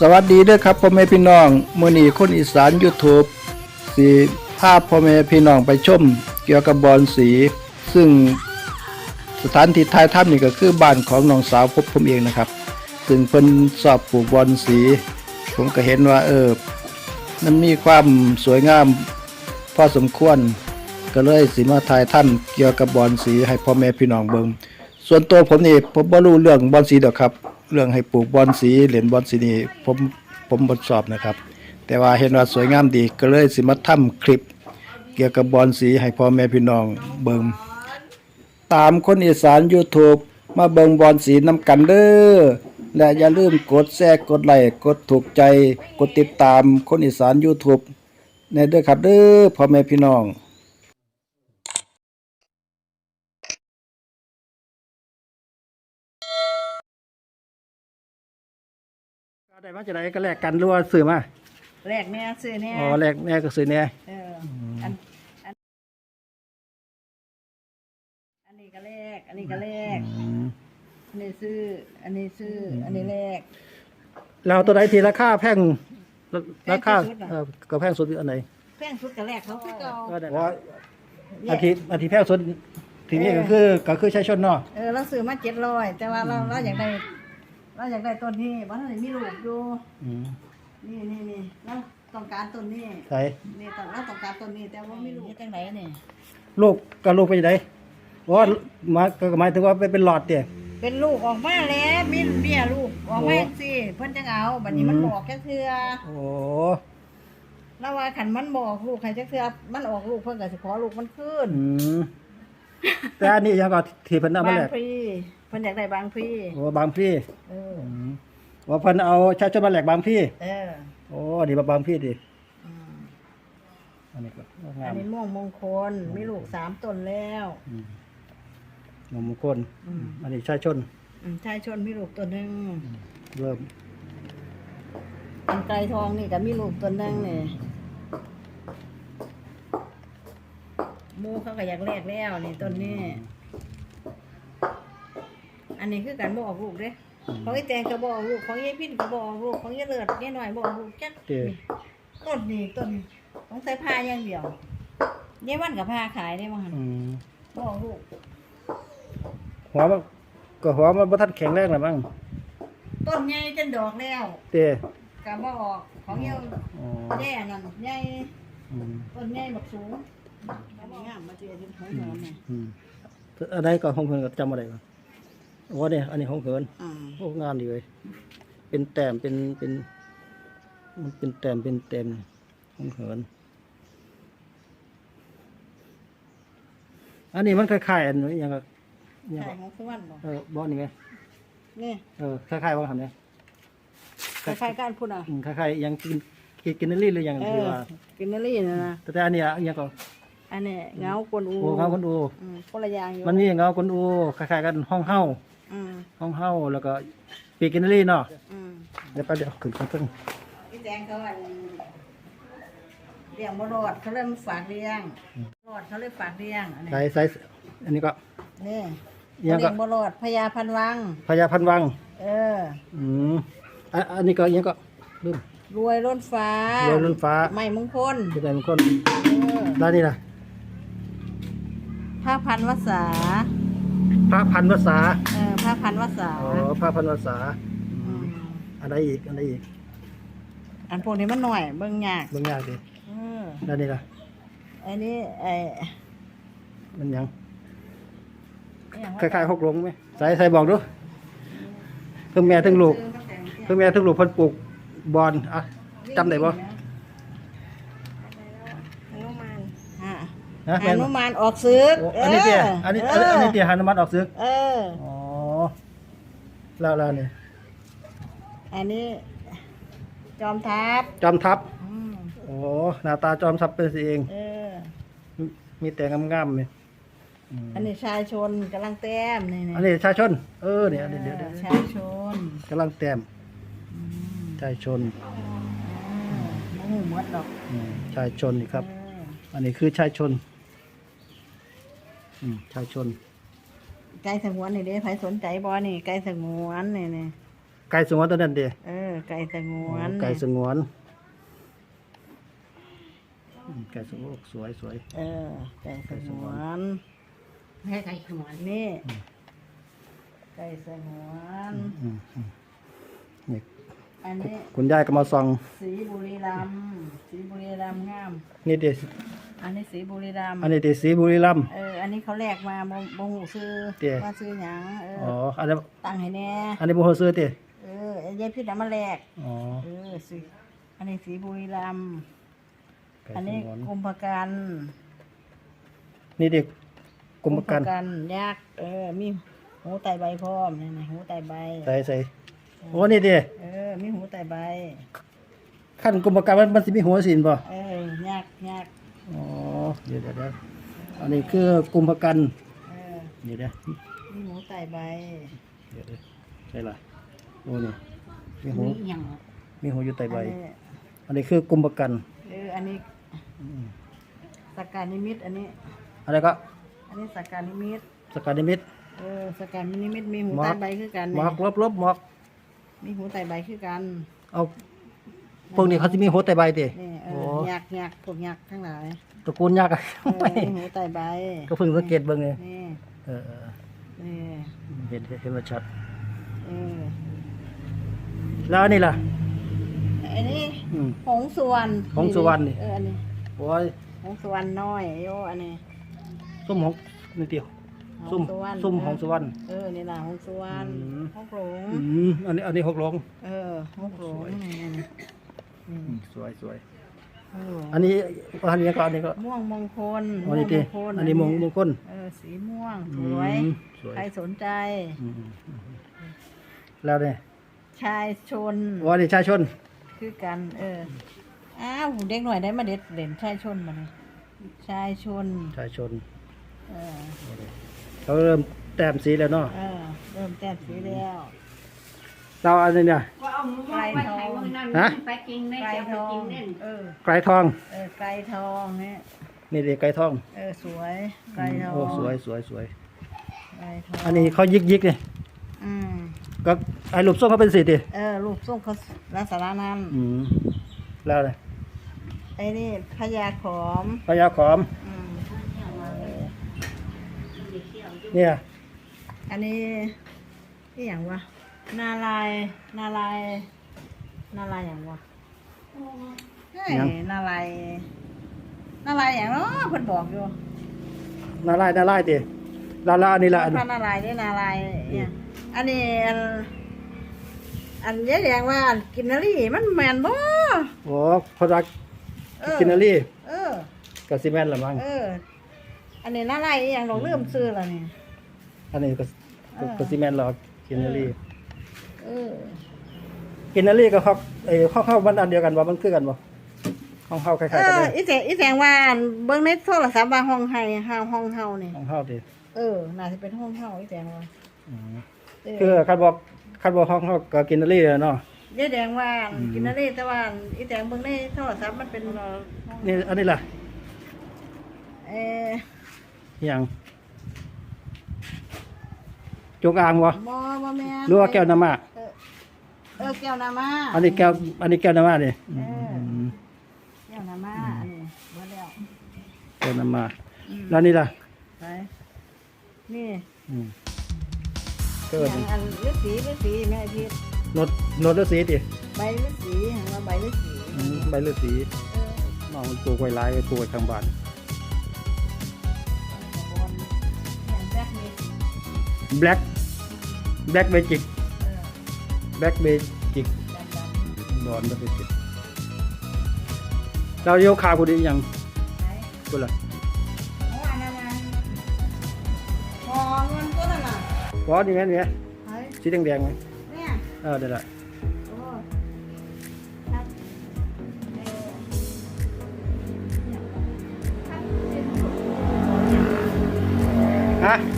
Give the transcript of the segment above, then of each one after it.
สวัสดีเด้อครับพ่อแม่พี่น้องมื้อนีคนอีสาน YouTube สิพาพพ่อแม่พี่น้องไปชม เกี่ยวกับบอลสี ซึ่งสถานที่ท้ายถ้ำนี่ก็คือบ้านของน้องสาวพบผมเองนะครับ ซึ่งเพิ่นสอบปลูกบอลสี ผมก็เห็นว่าเออมันมีความสวยงามพอสมควร ก็เลยสิมาถ่ายท่านเกี่ยวกับบอลสีให้พ่อแม่พี่น้องเบิงส่วนตัวผมนี่ผมบ่รู้เรื่องบอลสีดอกครับ เรื่องให้ปลูกบอลสีเหรียญบอลสีนี่ผมผมบ่สอบนะครับ แต่ว่าเห็นว่าสวยงามดีก็เลยสิมาทำคลิป เกี่ยวกับบอลสีให้พ่อแม่พี่น้องเบิงตามคนอีสาน YouTube มาเบิงบอลสีน้ำกันเด้อและอย่าลืมกดแชร์กดไลค์กดถูกใจ กดติดตามคนอีสาน YouTube ในเด้อครับเด้อพ่อแม่พี่น้อง ก็ได้ มาจากไหนก็แลกกันหรือว่าซื้อมาแรกเนี่ยซื้อเนี่ยอ๋อแลกแม่ก็ซื้อเนี่ยเอออันอันอันนี้ก็แรกอันนี้ก็แรกอันนี้ซื้อ อันนี้ซื้อออันนี้แรก แล้วตัวไหนที่ราคาแพงราคาแพงที่สุดอะเออก็แพงสุดอันไหนแป้งสุดก็แรกเขาคือเก่าก็ได้ว่าอันที่อันที่แพงสุดทีนี้ก็คือก็คือใช้ชนเนาะ เออเราซื้อมาเจ็ดร้อยแต่ว่าเราเราอยากได้ เราอยากได้ต้นนี้บ้านไหนมีลูกอยู่อืมนี่นี่นี่เราต้องการต้นนี้ใส่นี่ต้องเราต้องการต้นนี้ แต่ว่ามีลูกจังไหนนี่ลูกกับลูกไปไหนว่ามาก็หมายถึงว่าเป็นหลอดเตี่ย เป็นลูกออกมาแล้วมีเบี้ยลูกออกมาโอ้สิเพิ่นจังเอาบัดนี้มันอืม บอกแค่เทื่อโอ้ แล้วว่าขันมันบอกลูกใครจักเทื่อมันออกลูกเพิ่นก็สิขอลูกมันขึ้นอืมแต่อันนี้ยังก็ที่เพิ่นเอามาบางแลกพรีเพิ่นอยากได้บางพรีโอ้บางพี่เออ อืมว่าเพิ่นเอาใช้ชนมาแลกบางพี่ เออโอ้อันนี้บางพี่ดิอืมอันนี้ก็งาอันมนี้ม่วงมงคล มีลูกสามต้นแล้วอืมนมมงคลอืม อันนี้ชายชนอืมชายชนมีลูกตัวหนึงเริ่มอันไกลทองนี่ก็มีลูกตัวหนึงนี่หมูเขาก็อยากแลกแล้วนี่ต้นนี้อั นนี้คือการบอกลูกเด้ของไอ้แตงก็บอกลูกของยายพินก็บอกลูกของยายเลิศยายหน่อยบอกลูกจักเดี๋ยวต้นนี้ต้นต้องใส่ผ้าอย่างเดียวยายวันกับผ้าขายได้มั้งอืมบอกลูกหัวมันก็หัวมันบ่ทันแข็งแรงแล้วมั้งต้นใหญ่จนดอกแล้วเต้ก็บออกของยายอ๋อแย่นั่นใหญ่อืมต้นใหญ่บักสูงอันนี้งามมาเจอที่ของเหินน่ะอืมอันไหนก็ห้องเหินก็จำอะไรบ้าง โอ้เนี่ยอันนี้ห้องเหินอ่าโอ้งามดีเลย เป็นแต้มเป็นเป็น มันเป็นแต้มเป็นแต้มห้องเหิน อันนี้มันคล้ายๆอันนี้ยังก็ยังใช่ก็ของสุวรรณบอกเออบ่นี่ไงนี่เออคล้ายๆว่าทำเนี่ยคล้ายๆกันพุ่นอะอืมคล้ายๆยังกินกินกินนั่นลี่หรือยังเอที่อว่ากินนารีนะนะแต่แต่อันเนี้ยยังก็อันนี้เงากวนอูโอ้เงาคนอู อืมคนละอย่างอยู่มันมีเงาคนอูคล้ายๆกันห้องเฮา อืมห้องเฮาแล้วก็ปีกินนั่นลี่เนาะอืมเดี๋ยวไปเดี๋ยวขึ้นข้างต้นพี่แดงเขาว่าเลี้ยงบ่รอดเขาเลยมาฝากเลี้ยงรอดเขาเลยฝากเลี้ยงอันนี้ใส่ใส่อันนี้ก็ นี่ยังเลี้ก็ ยงบ่รอดพญาพันวัง พญาพันวัง เออ อืมอันอันนี้ก็ยังก็ลืมรวยล้นฟ้ารวยล้นฟ้าไม่มงคลที่ไหนบางคนเออแล้วนี่ล่ะพระพันวษา พระพันวษาเออพระพันวษาอ๋อพระพันวษามอันใดอีกอันใดอีกอันพวกนี้มันหน่อยเบิ่งยากเบางอย่างดิเออแล้วนี่ล่ะอันนี้ไอ้มันยังอหยังคล้ายๆหกหลงไหมใส่ใส่บอกดูทั้งแม่ทั้งลูกทั้งแม่ทั้งลูกเพิ่นปลูกบอนอะจำได้บ่ ฮนุมานฮะ ฮะฮแม่นนุมานออกซึกโอ้อันนี้เตี้ยอันนี้อันนี้อันนี้เตี้ยหานุมัติออกซึกเออ อ๋อแล้วแล้วนี่อันนี้ จอมทัพจอมทัพอืมโอ้หน้าตาจอมทัพเป็นสิเองเออ มีมีแต่งามๆนี่อืมอันนี้ชายชนกำลังแต้มนี่นี่อันนี้ชายชน เออเนี่ยอันนี้เดี๋ยวเดี๋ยวชายชนกำลังแต้มชายชนมหูหมดดอกอืมชายชนนี่ครับ เอออันนี้คือชายชน อืมชายชน ไก่สงวนนี่เด้ใครสนใจบ่นี่ไก่สงวนนี่นี่ไก่สงวนตัวนั้นเด้เออ ไก่สงวนไก่สงวนอืมไก่สงวนสวยสวย เออ ไก่สงวนแม่ไก่ขมอนนี่ไก่สงวนอืมอืมนี่อันนี้คุณยายก็มาส่อง สีบุรีรัมย์สีบุรีรัมย์งาม นี่เด้ อันนี้สีบุรีรัมย์อันนี้เด้สีบุรีรัมย์ เออ อันนี้เขาแลกมาบ่บ่หูซื้อเตี้ย ว่าซื้อหยังเอออ๋อ อันนี้ตั้งให้แน่ อันนี้บ่ฮู้ซื้อติเออไอ้ยายพิษเอามาแลก อ๋อเออสีอันนี้สีบุรีรัมย์ไก่อันสนี้งวนกุมภกันนี่เด็กกรมประกันกันยักษ์เออ มีหูไตใบพร้อมนี่นะหูไตใบ ใส่ใส่โอ้นี่เด้เออ มีหูไตใบ ขั้นกรมประกันมันมันสิมีหัวสินบ่ เออยักษ์ยักษ์ อ๋อเดี๋ยวเดี๋ยวเดี๋ยวอันนี้คือกรมประกัน เออเดี๋ยวเดี๋ยวมีหูไตใบเดี๋ยวเดี๋ยวใช่ล่ะโอ้นี่มีหูมีอย่างมีหูอยู่ใต้ใบ อันนี้อันนี้คือกรมประกันเอออันนี้สกการนิมิต อันนี้ อะไรก็อันนี้สกการนิมิต สกัดนิมิต เออสกการนิมิตมีหูหมอไตกใบคือกันหมอกนี่ลบลบหมอก มีหูไตใบคือกัน เอา พวกนี้เขาสิมีหัวใต้ใบติ นี่เอโอ้ อยักษ์ยักษ์พวกยักษ์ทั้งหลายตระกูลยากอะเออมีหูไตใบก็เพิ่งสังเกตเบิ่งเลยนี่เออเออนี่เห็นเห็นมาชัด เออแล้วอันนี้ล่ะ อันนี้อืม หงส์สุวรรณหงส์สุวรรณนี่ เอออันนี้โอ้ยหงส์สุวรรณน้อยโยอันนี้ส้มของนี่เดียวหส้มงส์สุวรรณส้มของสุวรรณ เออนี่ล่ะหงส์สุวรรณอืม หงส์หลงอืมอันนี้อันนี้หกลง เออหงส์หลงสวยนี่นี่นี่อืม สวยสวยหงส์หลงอันนี้อันนี้ก็อันนี้ก็ม่วงมงคลอันนี้ม่ติวงมงคลอันนี้มงมงคลเออสีม่วงสอืมวยสวยใครสนใจอืมอืมอืมแล้วเนี่ยชายชนว่านี่ชายชน คือกันเอออ้าวเด็กหน่อยได้มาเด็ดเด่นชายชนมาเลยชายชนชายชนเออเขาเริ่มแต้มสีแล้วเนาะเออเริ่มแต้มสีแล้ว เราอันนี้เนี่ยก็เอามือไว้ไข่มือนั่นฮะ ไปกินได้ไก่จะทไปองกินเล่นเออไก่ทอง เออไก่ทองเนี่ยนี่เด็กไก่ทอง เออสวยไก่ทองโอ้สวยสวยสวย ไก่ทองอันนี้เขายิกยิกเนี่ยอืมก็ไอ้รูปทรงเขาเป็นสีดิเออรูปทรงเขาลักษณะนั้นอืมแล้วเลยไอ้นี่พญาขอมพญาขอม อืมเนี่ย อันนี้ที่อย่างวะ นาลายณ์นาลายณ์นาลายณ์อย่างวะเฮ้ยนาลายณ์นาลายณ์อย่างเนาะเพิ่นบอกอยู่นาลายนาลายดิลาลาอันนี้ละอันพระนาลายณ์นี่นาลายณ์เนี่ยอันนี้อัน อันยายแดงว่าอันกินนารีมันแม่นบ่โอ้พระรักเออกินนารีเออ กับซีเมนต์ละมั้งเออ อันนี้นาลายณ์อหย่างเราเริ่มซื้อแล้วนี่อันนี้ก็เออ กับซีเมนต์หรอกกินนารีเออ กินนารีกับเขาเอ้ยข้าวข้าวมันอันเดียวกันว่ามันคือกันบ่ข้าวข้าวคล้ายเอๆกันอเลยอีแสงอีแสงว่าอันเบิ่งในโทรศัพท์ว่าห้องไห้ห้าห้องเฮานี่ข้าวข้าวดิเออน่าจะเป็นห้องเฮาอีแสงว่าอืมเออคือคันบอกคันบอกข้าวข้าวก็กินนารีเลยเนาะ ยายแดงว่าอืม กินนาเรศแต่ว่าอีแดงเบิ่งในโทรศัพท์มันเป็นเอ่อนี่อันนี้ล่ะเอออหย่างจงอางวะบ่บ่แม่นหรือว่าแก้วน้ำมาเออ เออแก้วน้ำมาอันนี้แก้ว อันนี้แก้วน้ำมาดิเออมแก้วน้ำมาอันนี้บ่แล้วแก้วน้ำมาอืมแล้วนี่ล่ะไปนี่อืมก็อเอิ้ย่านงอันฤาษีฤาษีแม่พี่โนดโนดฤาษีติใบฤาษีหันว่าใบฤาษีอืมใบฤาษีเออเอามันปลูกไว้หลายปลูกไว้ข้างบ้านอย่างแรกนี่ black black magic เออ black magic ดำบอน black magic เราโยกขากูดีอหยังๆไหนกูล่ะเอาอันนั้นมาพอเงินก็นั่นน่ะบอนี่แม่นเนี่ยไหนสีแดงๆไหมเนี่ยเออได้ละโอ้ครับเอ่อเนี่ยครับเป็นชมฮะ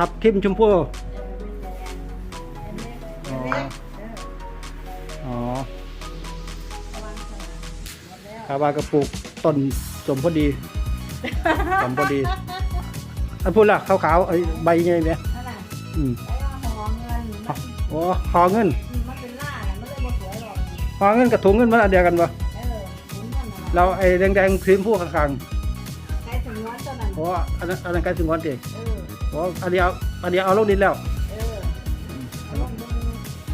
ถอะหมดแล้วคาบากระปลูกต้นสมพอดี สมพอดีอันพูดละขาวๆไอ้ใบใหญ่ไหมนั่นน่ะอืมไอ้ว่าหอเงินมันโอ้หอเงินมันเป็นล่าน่ะมันเลยบ่สวยหรอกหอเงินกับถุงเงินมันอันเดียวกันปะเออถุงเงินน่ะเราไอ้แดงๆสีชมพูข้างใช้ถุงน้อยเท่านั้นๆโอ้อันนั้นอันนั้นใกล้ถึงวันเองเออโอ้อันเดียวอันเดียวเอาลงดินแล้วเออเอาลงมึง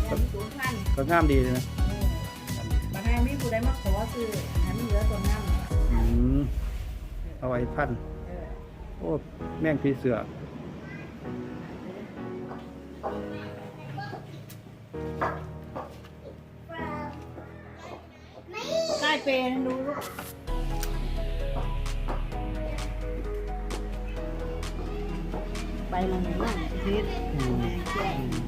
แถมศูนย์พันก็งามดีเลยนะเออบางครั้งมีผู้ใดมาขอซื้อให้มันเหลือตัวน้ำอืมเอาไว้พันเออโอ้แม่งผีเสือใต้เปรย์ดูลูก ไปมันห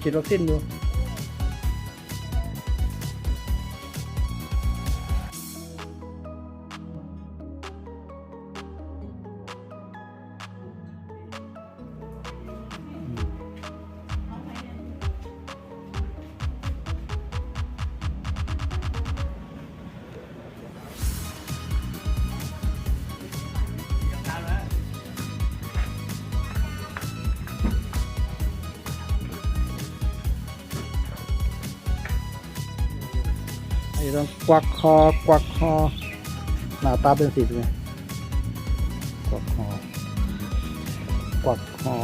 ไปฉีี้ต้องกวักคอกวักคอหน้าตาเป็นสีเป็นไงกวักคอกวักคอ